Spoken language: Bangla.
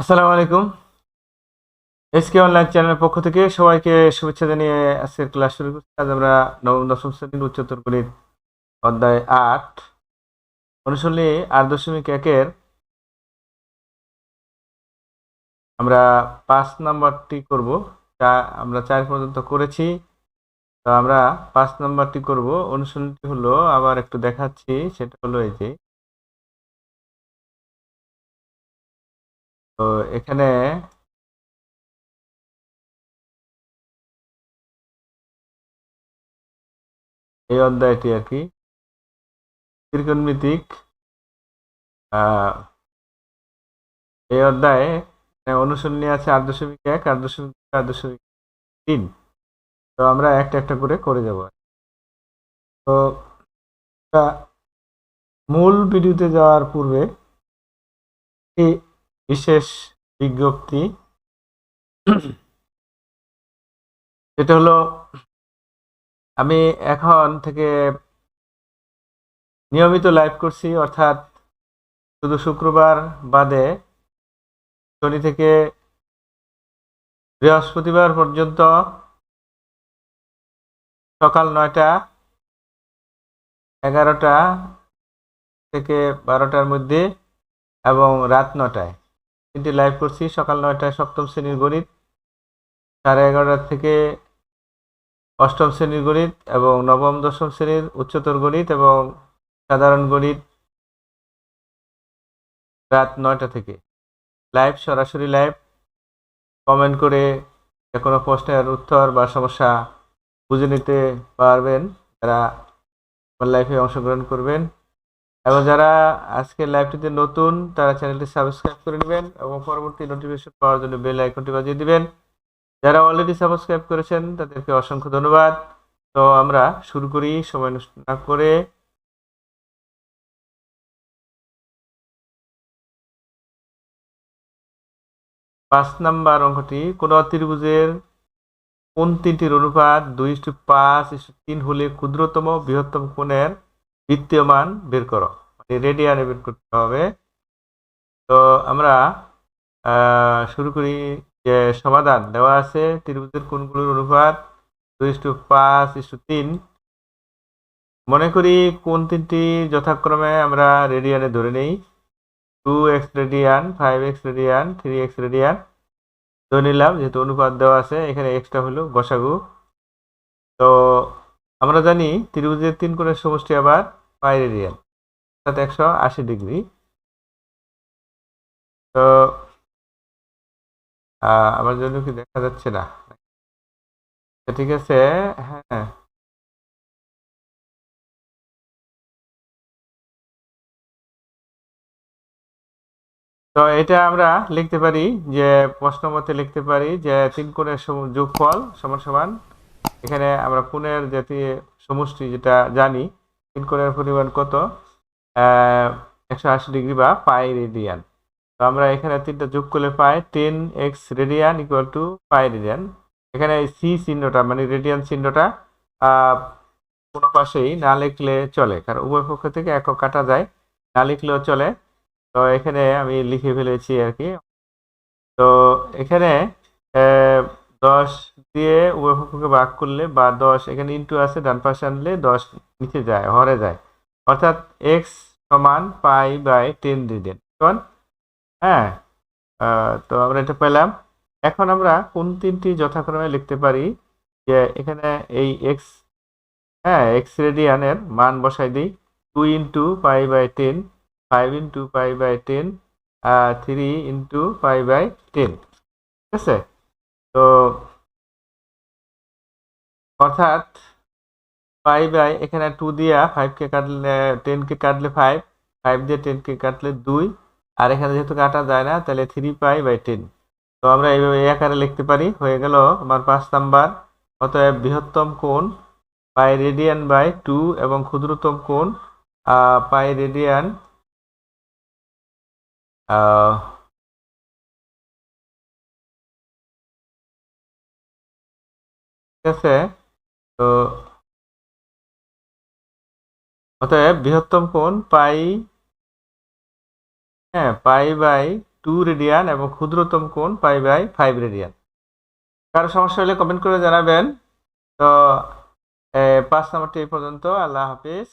আসসালামু আলাইকুম। এসকে অনলাইন চ্যানেলের পক্ষ থেকে সবাইকে শুভেচ্ছা জানিয়ে আজকের ক্লাস শুরু করছি। আজ আমরা নবম, দশম শ্রেণির উচ্চতর গণিত অধ্যায় আট। অনুশীলনী আট দশমিক একের আমরা পাঁচ নাম্বারটি করব। যা আমরা চার পর্যন্ত করেছি। তো আমরা পাঁচ নাম্বারটি করব। অনুশীলনটি হলো, আবার একটু দেখাচ্ছি, সেটা হলো এই যে তো এখানে এই অধ্যায়টি আর কি, ত্রিকোণমিতিক এই অধ্যায়ে অনুসরণী আছে আট দশমিক এক, আট দশমিক আট দশমিক তিন। তো আমরা একটা একটা করে করে যাব। তো মূল ভিডিওতে যাওয়ার পূর্বে বিশেষ বিজ্ঞপ্তি। সেটা হলো, আমি এখন থেকে নিয়মিত লাইভ করছি, অর্থাৎ শুধু শুক্রবার বাদে শনি থেকে বৃহস্পতিবার পর্যন্ত সকাল নয়টা, এগারোটা থেকে বারোটার মধ্যে এবং রাত নটায়। তিনটি লাইভ করছি। সকাল নয়টায় সপ্তম শ্রেণির গণিত, সাড়ে এগারোটা থেকে অষ্টম শ্রেণির গণিত এবং নবম, দশম শ্রেণির উচ্চতর গণিত এবং সাধারণ গণিত রাত নয়টা থেকে। লাইভ সরাসরি লাইভ কমেন্ট করে যে কোনো প্রশ্নের উত্তর বা সমস্যা বুঝে নিতে পারবেন। আমার লাইভে অংশগ্রহণ করবেন এবং যারা আজকের লাইভটিতে নতুন, তারা চ্যানেলটি সাবস্ক্রাইব করে নেবেন এবং পরবর্তী নোটিফিকেশন পাওয়ার জন্য বেল আইকনটি বাজিয়ে দিবেন। যারা অলরেডি সাবস্ক্রাইব করেছেন, তাদেরকে অসংখ্য ধন্যবাদ। তো আমরা শুরু করি, সময় নষ্ট না করে। পাঁচ নাম্বার অঙ্কটি, কোন ত্রিভুজের কোন তিনটির অনুপাত দুই ইস্টু পাঁচ ইস্টু তিন হলে ক্ষুদ্রতম বৃহত্তম কোণের বৃত্তীয় মান বের করো। রেডিয়ানে বের করতে হবে। তো আমরা শুরু করি যে সমাধান। দেওয়া আছে ত্রিভুজের কোণগুলোর অনুপাত দুই ইস্টু পাঁচ ইস্টু তিন। মনে করি কোন তিনটি যথাক্রমে আমরা রেডিয়ানে ধরে নেই। Two x radian five x radian three x radian ধরে নিলাম, যেহেতু অনুপাত দেওয়া আছে, এখানে এক্সট্রা হলো গসাগু তো আমরা জানি ত্রিভুজের তিন কোণের সমষ্টি আবার পাই রেডিয়ান অর্থাৎ একশো আশি ডিগ্রি। তো আমার জন্য কি দেখা যাচ্ছে না? ঠিক আছে হ্যাঁ। তো এটা আমরা লিখতে পারি যে, প্রশ্ন মতে লিখতে পারি যে, তিন কোণের যোগফল সমান সমান। এখানে আমরা কোণের যেটি সমষ্টি যেটা জানি কোণের পরিমাণ কত? একশো আশি ডিগ্রি বা পাই রেডিয়ান। তো আমরা এখানে তিনটা যোগ করলে pi ten x radian equal to pi radian. এখানে সি চিহ্নটা মানে রেডিয়ান চিহ্নটা কোনো পাশেই না লিখলে চলে, কারণ উভয় পক্ষ থেকে একক কাটা যায়, না লিখলেও চলে। তো এখানে আমি লিখে ফেলেছি আর কি। তো এখানে দশ দিয়ে উভয় পক্ষকে ভাগ করলে বা দশ এখানে ইন্টু আছে, ডান পাশে আনলে দশ নিচে যায়, হরে যায়। অর্থাৎ এক্স সমান পাই বাই টেন রিডেন হ্যাঁ তো আমরা এটা পেলাম। এখন আমরা কোন তিনটি যথাক্রমে লিখতে পারি যে এখানে এই এক্স হ্যাঁ এক্স রেডিয়ানের মান বসাই দিই। Two into pi by ten five into pi by ten three into pi by ten ঠিক আছে? তো অর্থাৎ পাই বাই এখানে টু দিয়া ফাইভকে কাটলে টেনকে কাটলে ফাইভ ফাইভ দিয়ে টেনকে কাটলে দুই, আর এখানে যেহেতু কাটা যায় না, তাহলে থ্রি পাই বাই টেন তো আমরা এইভাবে এই আকারে লিখতে পারি। হয়ে গেল আমার পাঁচ নাম্বার। অতএব বৃহত্তম কোণ পাই রেডিয়ান বাই টু এবং ক্ষুদ্রতম কোণ পাই রেডিয়ান আছে তো, অতএব বৃহত্তম কোণ পাই হ্যাঁ পাই বাই টু রেডিয়ান এবং ক্ষুদ্রতম কোণ পাই বাই ফাইভ রেডিয়ান। কারও সমস্যা হলে কমেন্ট করে জানাবেন। তো পাঁচ নম্বরটি এই পর্যন্ত। আল্লাহ হাফিজ।